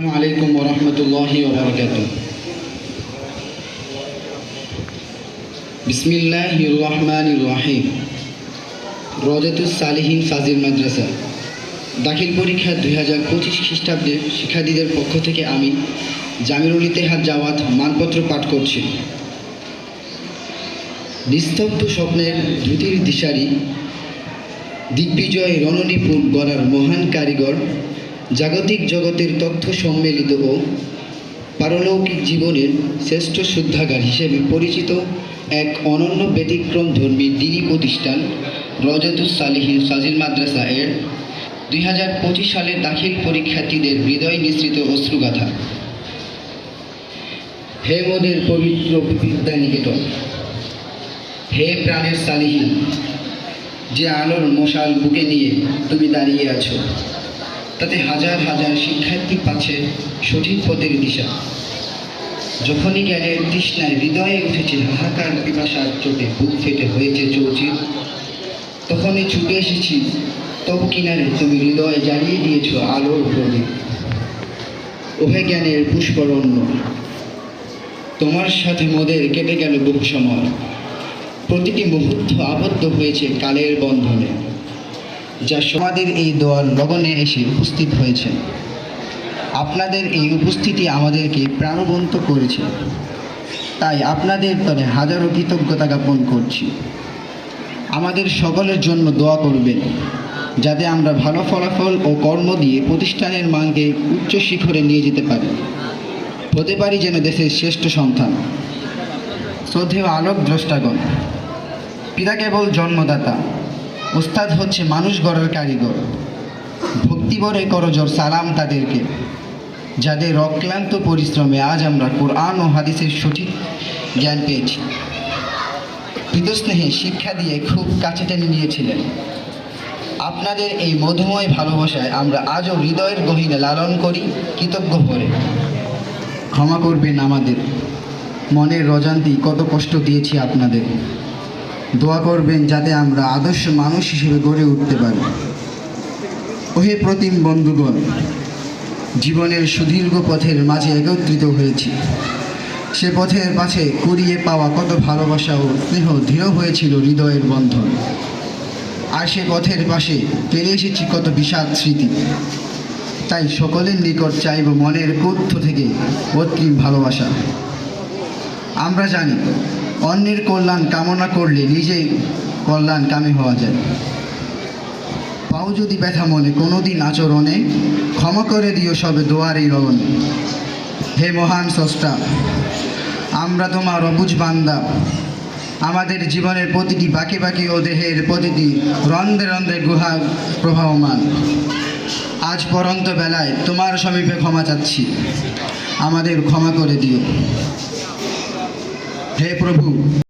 السلام عليكم ورحمة الله وبركاته بسم الله الرحمن الرحيم রজাতুস সালিহীন ফাজিল মাদ্রাসা দাখিল পরীক্ষা দুই হাজার পঁচিশ খ্রিস্টাব্দে শিক্ষার্থীদের পক্ষ থেকে আমি জামিরুল ইতেহাদ জাওয়াত মানপত্র পাঠ করছি নিস্তব্ধ স্বপ্নের দ্রুতির দিশারি দিগ্বিজয় রণনীপুর গড়ার মহান কারিগর জাগতিক জগতের তথ্য সম্মিলিত ও পারলৌকিক জীবনের শ্রেষ্ঠ শুদ্ধাগার হিসেবে পরিচিত এক অনন্য ব্যতিক্রম ধর্মী দিনী প্রতিষ্ঠান রজাতুস সালিহিন ফাজিল মাদ্রাসা এর দুই হাজার পঁচিশ সালের দাখিল পরীক্ষার্থীদের হৃদয় নিঃসৃত অশ্রুগাথা। হে মোদের পবিত্র বিদ্যা নিকেতন, হে প্রাণের সালিহীন, যে আলোর মশাল বুকে নিয়ে তুমি দাঁড়িয়ে আছো। তাতে হাজার হাজার শিক্ষার্থী পাচ্ছে সঠিক পথের দিশা। যখনই জ্ঞানের তৃষ্ণায় হৃদয়ে উঠেছে হাহাকার পিপাসার চোটে বুক ফেটে হয়েছে চৌচির, তখনই ছুটে এসেছি তবু কিনারে তুমি হৃদয়ে জ্বালিয়ে দিয়েছ আলোর প্রদীপ। ওহে জ্ঞানের পুষ্পরণ্য, তোমার সাথে মোদের কেটে গেল বহু সময়। প্রতিটি মুহূর্ত আবদ্ধ হয়েছে কালের বন্ধনে। যা সমাধির এই দোয়ার লগনে এসে উপস্থিত হয়েছে। আপনাদের এই উপস্থিতি আমাদেরকে প্রাণবন্ত করেছে। তাই আপনাদের তরে হাজারো কৃতজ্ঞতা জ্ঞাপন করছি। আমাদের সকলের জন্য দোয়া করবেন, যাতে আমরা ভালো ফলাফল ও কর্ম দিয়ে প্রতিষ্ঠানের মানকে উচ্চ শিখরে নিয়ে যেতে পারি। হতে পারি যেন দেশের শ্রেষ্ঠ সন্তান। শ্রদ্ধেয় আলোক দ্রষ্টাগণ পিতা কেবল জন্মদাতা ওস্তাদ হচ্ছে মানুষ গড়ার কারিগর। ভক্তিবরে করজর সালাম তাদেরকে। যাদের অক্লান্ত পরিশ্রমে আজ আমরা কোরআন ও হাদিসের সঠিক জ্ঞান পেয়েছি। পিতস্নেহে শিক্ষা দিয়ে খুব কাছে টেনে নিয়েছিলেন। আপনাদের এই মধুময় ভালোবাসায় আমরা আজও হৃদয়ের গহীনে লালন করি, কৃতজ্ঞ করে ক্ষমা করবেন আমাদের। মনের রজান্তি কত কষ্ট দিয়েছি আপনাদের। দোয়া করবেন যাতে আমরা আদর্শ মানুষ হিসেবে গড়ে উঠতে পারি। ওহে প্রতিম বন্ধুগণ, জীবনের সুদীর্ঘ পথের মাঝে একত্রিত হয়েছি। সে পথের পাশে কুড়িয়ে পাওয়া কত ভালোবাসা ও স্নেহ দৃঢ় হয়েছিল হৃদয়ের বন্ধন। আর সে পথের পাশে পেরে এসেছি কত বিষাদ স্মৃতি। তাই সকলের নিকট চাইব মনের কোত্থ থেকে অত্রিম ভালোবাসা। আমরা জানি অন্যের কল্যাণ কামনা করলে নিজেই কল্যাণ কামে হওয়া যায়। পাও যদি ব্যথা মনে, কোনোদিন আচরণে ক্ষমা করে দিও সবে দোয়ারেই রবনে হে মহান স্রষ্টা, আমরা তোমার অবুজ বান্দা। আমাদের জীবনের প্রতিটি বাকি বাকি ও দেহের প্রতিটি রন্ধ্রে রন্ধ্রে গুহা প্রবাহমান। আজ পরন্ত বেলায় তোমার সমীপে ক্ষমা চাচ্ছি। আমাদের ক্ষমা করে দিও। হে প্রভু